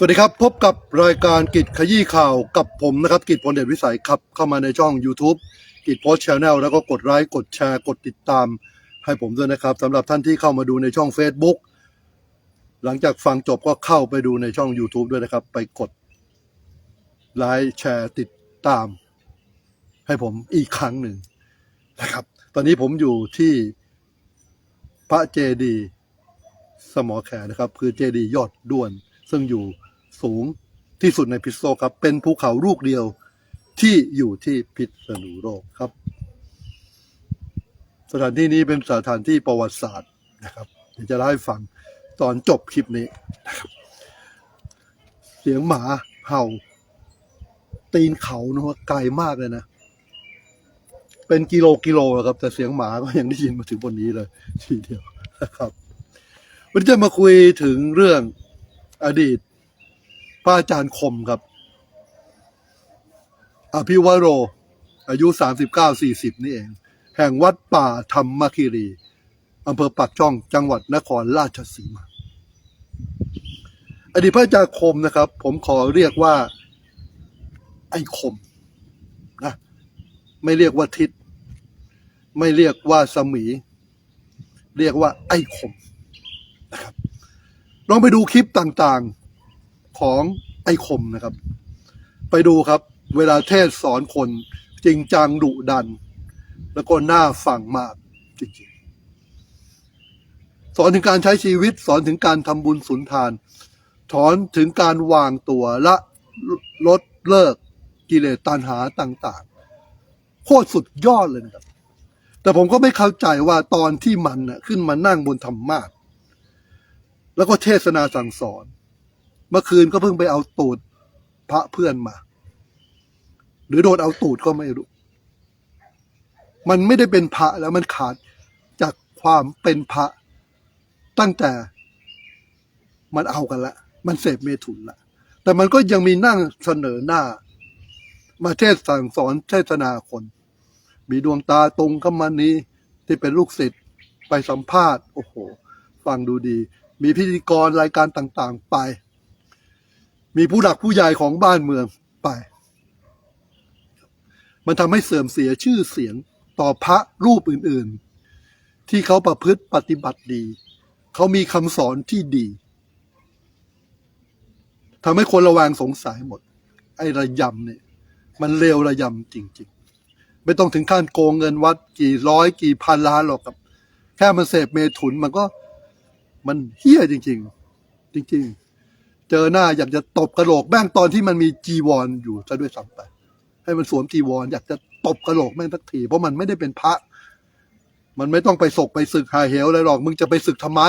สวัสดีครับ พบกับรายการกิจขยี้ข่าวกับผมนะครับ กิจพลเดชวิสัยครับ เข้ามาในช่อง YouTube กิจโพสต์ชแนลแล้วก็กดไลค์กดแชร์กดติดตาม ให้ผมด้วยนะครับสำหรับท่านที่เข้ามาดูในช่อง Facebook หลังจากฟังจบก็เข้าไปดูในช่อง YouTube ด้วยนะครับ ไปกดไลค์แชร์ติดตาม ให้ผมอีกครั้งหนึ่งนะครับ ตอนนี้ผมอยู่ที่พระเจดี สมอแขนะครับ คือเจดีย์ยอดด้วน ซึ่งอยู่ สูงที่สุดในพิษโลกครับ เป็นภูเขาลูกเดียวที่อยู่ที่พิษณุโลกครับ สถานที่นี้เป็นสถานที่ประวัติศาสตร์นะครับ เดี๋ยวจะเล่าให้ฟังตอนจบคลิปนี้นะครับเสียงหมาเห่า ตีนเขานะว่าไกลมากเลยนะ เป็นกิโลกิโลครับ แต่เสียงหมาก็ยังได้ยินมาถึงบนนี้เลย ทีเดียวนะครับวันนี้จะมาคุยถึงเรื่องอดีต พระอาจารย์คมครับ อภิวโร อายุสามสิบเก้าสี่สิบนี่เอง แห่งวัดป่าธรรมคีรีอำเภอปากช่องจังหวัดนครราชสีมา อดีตพระอาจารย์คมนะครับ ผมขอเรียกว่า ไอ้คมนะไม่เรียกว่าทิศ ไม่เรียกว่าสมี เรียกว่าไอ้คมนะครับลองไปดูคลิปต่างๆ ของไอ้คมนะครับ ไปดูครับ เวลาเทศสอนคนจริงจังดุดัน แล้วก็น่าฟังมากจริงๆ สอนถึงการใช้ชีวิตสอนถึงการทำบุญสุนทานสอนถึงการวางตัวละลดเลิกกิเลสตัณหาต่างๆ โคตรสุดยอดเลยนะครับ แต่ผมก็ไม่เข้าใจว่าตอนที่มันน่ะขึ้นมานั่งบนธรรมาสน์แล้วก็เทศนาสั่งสอน เมื่อคืนก็เพิ่งไปเอาตูดพระเพื่อนมา หรือโดนเอาตูดก็ไม่รู้ มันไม่ได้เป็นพระแล้วมันขาดจากความเป็นพระ ตั้งแต่มันเอากันละ มันเสพเมถุนละ แต่มันก็ยังมีนั่งเสนอหน้า มาเทศสั่งสอนเทศนาคน มีดวงตาตรงเข้ามานี้ที่เป็นลูกศิษย์ไปสัมภาษณ์ โอ้โห ฟังดูดี มีพิธีกรรายการต่างๆ ไป มีผู้หลักผู้ใหญ่ของบ้านเมืองไป มันทำให้เสื่อมเสียชื่อเสียงต่อพระรูปอื่นๆ ที่เขาประพฤติปฏิบัติดี เขามีคำสอนที่ดีทำให้คนระแวงสงสัยหมด ไอ้ระยำเนี่ย มันเลวระยำจริง ๆ ไม่ต้องถึงขั้นโกงเงินวัดกี่ร้อยกี่พันล้านหรอกครับ แค่มันเสพเมถุนมันก็มันเฮี้ยจริง ๆ จริง ๆ เจอหน้าอยากจะตบกระโหลกแม่งตอนที่มันมีจีวรออยู่ซะด้วยซ้ำไป ให้มันสวมจีวรอยากจะตบกระโหลกแม่งสักทีเพราะมันไม่ได้เป็นพระ มันไม่ต้องไปศกไปศึกหาเหวอะไรหรอกมึงจะไปศึกทำไม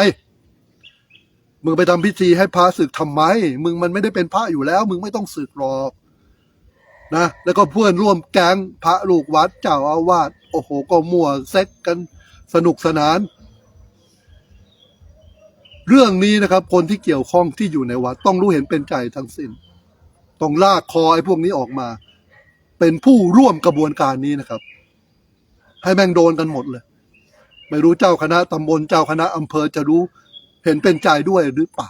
มึงไปทำพิธีให้พระศึกทำไม มึงมันไม่ได้เป็นพระอยู่แล้ว มึงไม่ต้องศึกหรอกนะแล้วก็เพื่อนร่วมแก๊งพระลูกวัดเจ้าอาวาสโอ้โหก็มั่วเซ็กกันสนุกสนาน เรื่องนี้นะครับ คนที่เกี่ยวข้องที่อยู่ในวัด ต้องรู้เห็นเป็นใจทั้งสิ้นต้องลากคอไอ้พวกนี้ออกมา เป็นผู้ร่วมกระบวนการนี้นะครับ ให้แม่งโดนกันหมดเลย ไม่รู้เจ้าคณะตำบลเจ้าคณะอำเภอจะรู้เห็นเป็นใจด้วยหรือเปล่า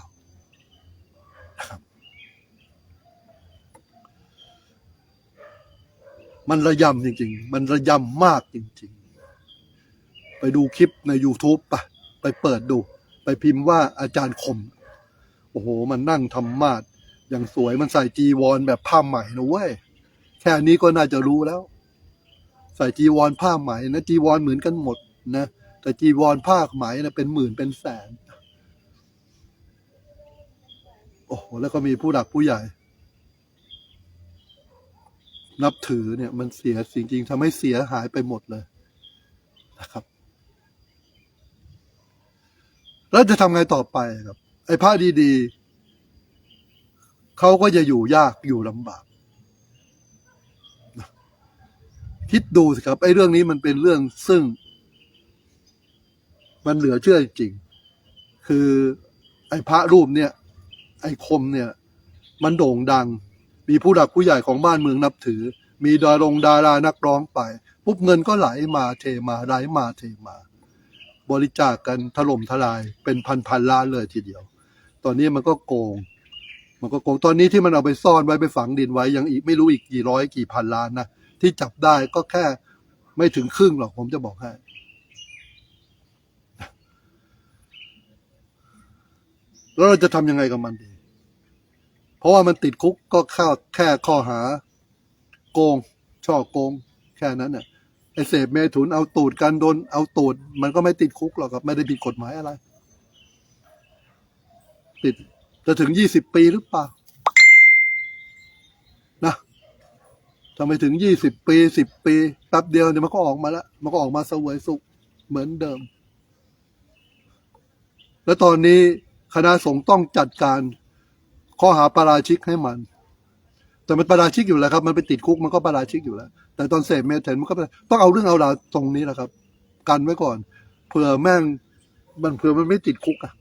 นะครับมันระยำจริง ๆ มันระยำมากจริง ๆ ไปดูคลิปใน YouTube ปะไปเปิดดู พิมพ์ว่าอาจารย์คม โอ้โห มันนั่งทำมาดอย่างสวยมันใส่จีวรแบบผ้าไหมนะเว้ย แค่นี้ก็น่าจะรู้แล้ว ใส่จีวรผ้าไหมนะจีวรเหมือนกันหมดนะ แต่จีวรผ้าไหมนะเป็นหมื่นเป็นแสน โอ้โห แล้วก็มีผู้หลักผู้ใหญ่ นับถือเนี่ยมันเสียสิ่งจริงทำให้เสียหายไปหมดเลยนะครับ แล้วจะทำไงต่อไปครับ ไอ้พระดีๆเขาก็จะอยู่ยากอยู่ลำบาก คิดดูสิครับ ไอ้เรื่องนี้มันเป็นเรื่องซึ่ง มันเหลือเชื่อจริง คือไอ้พระรูปเนี่ย ไอ้คมเนี่ย มันโด่งดัง มีผู้หลักผู้ใหญ่ของบ้านเมืองนับถือ มีดารงดารานักร้องไป ปุ๊บเงินก็ไหลมาเทมาไหลมาเทมา บริจาคกันถล่มทลายเป็นพันพันล้านเลยทีเดียว ตอนนี้มันก็โกง มันก็โกงตอนนี้ที่มันเอาไปซ่อนไว้ไปฝังดินไว้ยังอีกไม่รู้อีกกี่ร้อยกี่พันล้านนะที่จับได้ก็แค่ไม่ถึงครึ่งหรอกผมจะบอกให้แล้วเราจะทำยังไงกับมันดี เพราะว่ามันติดคุกก็เข้าแค่ข้อหา โกง ช่อโกง แค่นั้นน่ะ เสพเมถุนเอาตูดกันโดนเอาตูด มันก็ไม่ติดคุกหรอกครับ ไม่ได้ผิดกฎหมายอะไร ติดจะถึงยี่สิบปีหรือเปล่านะทำไมถึงยี่สิบปีสิบปีแป๊บเดียวเดี๋ยวมันก็ออกมาแล้วมันก็ออกมาสวยสุขเหมือนเดิม แล้วตอนนี้คณะสงฆ์ต้องจัดการข้อหาปาราชิกให้มัน แต่มันปาราชิกอยู่แล้วครับ มันไปติดคุกมันก็ปาราชิกอยู่แล้ว แต่ตอนเสพเมทัลมันก็ต้องเอาเรื่องเอาราวตรงนี้แหละครับ กันไว้ก่อนเผื่อแม่งมันเผื่อมันไม่ติดคุกอะ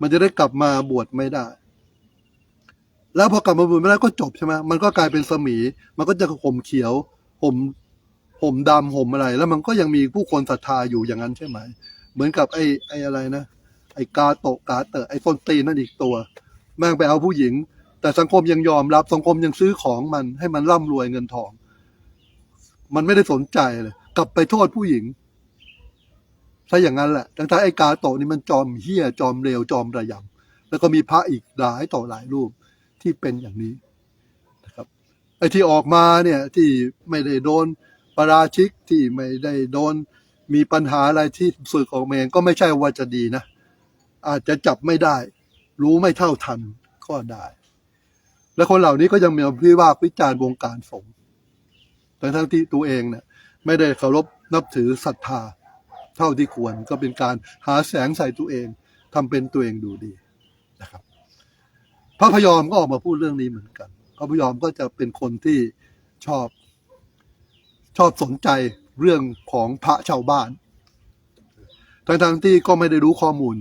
มันจะได้กลับมาบวชไม่ได้ แล้วพอกลับมาบวชไม่ได้ก็จบใช่ไหมมันก็กลายเป็นสมี มันก็จะห่มเขียวห่มห่มดำห่มอะไร แล้วมันก็ยังมีผู้คนศรัทธาอยู่อย่างนั้นใช่ไหม เหมือนกับไอ้ไอ้อะไรนะไอ้กาโตกาเตอไอ้ส้นตีนนั่นอีกตัว แม่งไปเอาผู้หญิง แต่สังคมยังยอมรับสังคมยังซื้อของมันให้มันร่ำรวยเงินทอง มันไม่ได้สนใจเลย กลับไปโทษผู้หญิงถ้าอย่างนั้นแหละทั้งๆไอ้กาโตะนี่มันจอมเฮี้ยจอมเร็วจอมระยำแล้วก็มีพระอีกหลายต่อหลายรูปที่เป็นอย่างนี้นะครับไอ้ที่ออกมาเนี่ยที่ไม่ได้โดนปาราชิกที่ไม่ได้โดนมีปัญหาอะไรที่ฝึกออกมาเองก็ไม่ใช่ว่าจะดีนะ อาจจะจับไม่ได้ รู้ไม่เท่าทันก็ได้ และคนเหล่านี้ก็ยังมีวิพากษ์วิจารณ์วงการสงฆ์ทั้งทั้งที่ตัวเองเนี่ยไม่ได้เคารพนับถือศรัทธา เท่าที่ควรก็เป็นการหาแสงใส่ตัวเองทำเป็นตัวเองดูดีนะครับ พระพยอมก็ออกมาพูดเรื่องนี้เหมือนกัน พระพยอมก็จะเป็นคนที่ชอบชอบสนใจเรื่องของพระชาวบ้าน ทั้งๆที่ก็ไม่ได้รู้ข้อมูล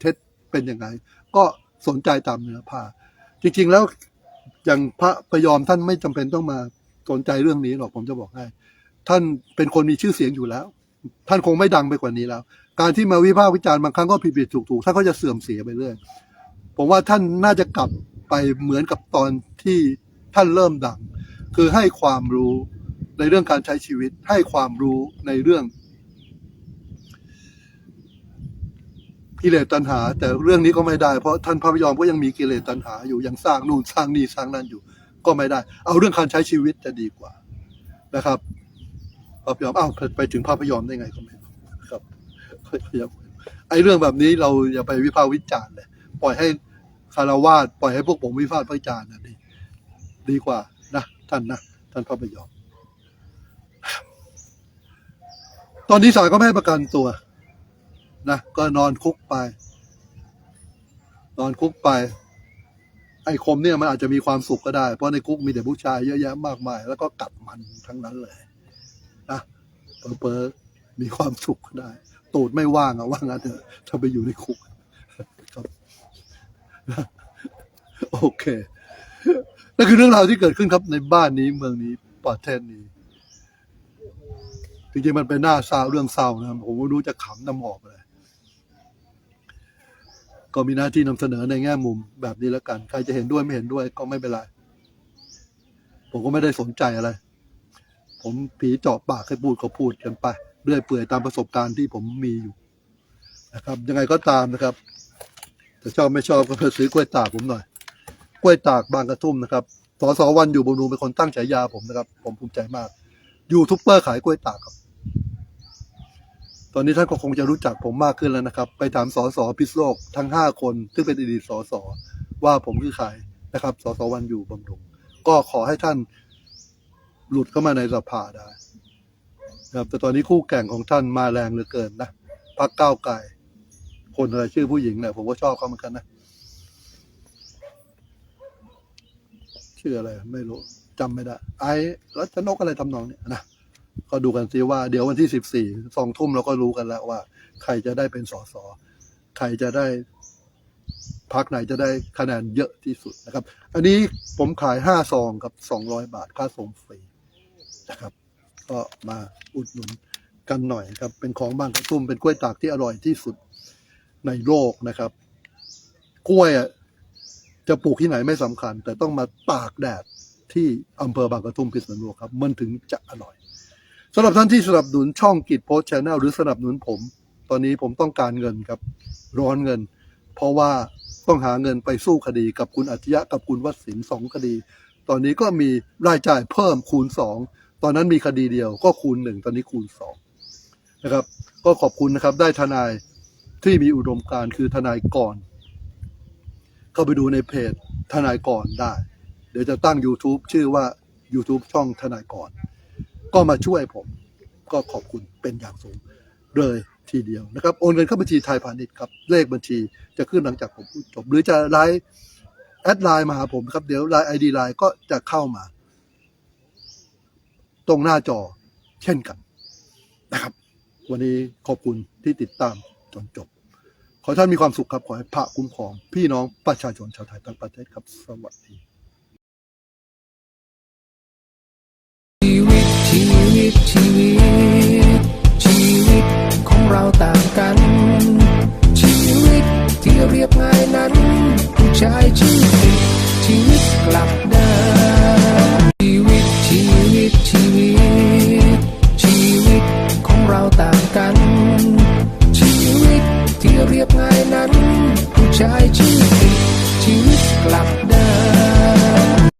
เท็จเป็นยังไง ก็สนใจตามเนื้อผ้า จริง ๆ แล้ว อย่างพระพยอมท่านไม่จำเป็นต้องมาสนใจเรื่องนี้หรอกผมจะบอกให้ ท่านเป็นคนมีชื่อเสียงอยู่แล้ว ท่านคงไม่ดังไปกว่านี้แล้ว การที่มาวิพากษ์วิจารณ์บางครั้งก็ผิดผิดถูกถูกท่านก็จะเสื่อมเสียไปเรื่อยผมว่าท่านน่าจะกลับไปเหมือนกับตอนที่ท่านเริ่มดัง คือให้ความรู้ในเรื่องการใช้ชีวิต ให้ความรู้ในเรื่อง กิเลสตัณหา แต่เรื่องนี้ก็ไม่ได้เพราะท่านพระพยอมก็ยังมีกิเลสตัณหาอยู่ยังสร้างนู่นสร้างนี่สร้างนั่นอยู่ ก็ไม่ได้ เอาเรื่องการใช้ชีวิตจะดีกว่านะครับพระพยอมอ้าวไปถึงพระพยอมได้ไงก็ไม่ครับไอ้เรื่องแบบนี้เราอย่าไปวิพากษ์วิจารณ์เลยปล่อยให้คารวาสปล่อยให้พวกผมวิพากษ์วิจารณ์นะดีดีกว่านะท่านนะท่านพระพยอมตอนนี้ศาลก็ไม่ให้ประกันตัว นะก็นอนคุกไป นอนคุกไป ไอ้คมเนี่ยมันอาจจะมีความสุขก็ได้ เพราะในคุกมีแต่ผู้ชายเยอะแยะมากมาย แล้วก็กัดมันทั้งนั้นเลยนะเปิดมีความสุขก็ได้ ตูดไม่ว่างอะว่างั้นเถอะถ้าไปอยู่ในคุกครับโอเคนั่นคือเรื่องราวที่เกิดขึ้นครับในบ้านนี้เมืองนี้ประเทศนี้จริงๆมันเป็นหน้าเศร้าเรื่องเศร้านะผมไม่รู้จะขำน้ำหอกเลย ก็มีหน้าที่นำเสนอในแง่มุมแบบนี้แล้วกัน ใครจะเห็นด้วยไม่เห็นด้วยก็ไม่เป็นไร ผมก็ไม่ได้สนใจอะไร ผมผีเจาะปากให้พูดก็พูดกันไปเรื่อยเปื่อยตามประสบการณ์ที่ผมมีอยู่นะครับ ยังไงก็ตามนะครับถ้าชอบไม่ชอบก็ไปซื้อกล้วยตากผมหน่อย กล้วยตากบางกระทุ่มนะครับสสวันอยู่บำรุงเป็นคนตั้งฉายาผมนะครับ ผมภูมิใจมาก ยูทูบเบอร์ขายกล้วยตากครับ ตอนนี้ท่านก็คงจะรู้จักผมมากขึ้นแล้วนะครับ ไปถามสสพิษโลกทั้งห้าคน ซึ่งเป็นอดีตสสว่าผมคือใครนะครับสสวันอยู่บำรุงก็ขอให้ท่านหลุดเข้ามาในสภาได้นะครับแต่ตอนนี้คู่แข่งของท่านมาแรงเหลือเกินนะพักก้าวไก่ คนอะไรชื่อผู้หญิงเนี่ยผมก็ชอบเขาเหมือนกันนะชื่ออะไร ไม่รู้จำไม่ได้ ไอ้รัชนกอะไรทำนองเนี่ยนะ ก็ดูกันซิว่า เดี๋ยววันที่สิบสี่สองทุ่มเราก็รู้กันแล้วว่า ใครจะได้เป็นสสใครจะได้พักไหนจะได้คะแนนเยอะที่สุดนะครับ อันนี้ผมขายห้าซองกับสองร้อยบาทค่าส่งฟรีนะครับ ก็มาอุดหนุนกันหน่อยครับ เป็นของบางกระทุ่มเป็นกล้วยตากที่อร่อยที่สุดในโลกนะครับ กล้วยอะจะปลูกที่ไหนไม่สำคัญ แต่ต้องมาตากแดดที่อำเภอบางกระทุ่มพิษณุโลกครับ มันถึงจะอร่อย สำหรับท่านที่สนับสนุนช่องกิจโพสชแนลหรือสนับสนุนผม ตอนนี้ผมต้องการเงินครับร้อนเงิน เพราะว่าต้องหาเงินไปสู้คดีกับคุณอัจฉริยะกับคุณวัดสินสองคดี ตอนนี้ก็มีรายจ่ายเพิ่มคูณสองตอนนั้นมีคดีเดียวก็คูณหนึ่งตอนนี้คูณสองนะครับ ก็ขอบคุณนะครับได้ทนายที่มีอุดมการคือทนายก่อนเข้าไปดูในเพจทนายก่อนได้ เดี๋ยวจะตั้ง YouTube ชื่อว่า YouTube ช่องทนายก่อน ก็มาช่วยผม ก็ขอบคุณเป็นอย่างสูงเลยทีเดียวนะครับโอนเงินเข้าบัญชีไทยพาณิชย์ครับเลขบัญชีจะขึ้นหลังจากผมพูดจบ หรือจะไลน์แอดไลน์มาหาผมครับเดี๋ยวไลน์ไอดีไลน์ก็จะเข้ามา ตรงหน้าจอเช่นกันนะครับ วันนี้ขอบคุณที่ติดตามจนจบ ขอท่านมีความสุขครับ ขอให้พระคุ้มครอง พี่น้องประชาชนชาวไทยทั้งประเทศครับ สวัสดี ผู้ช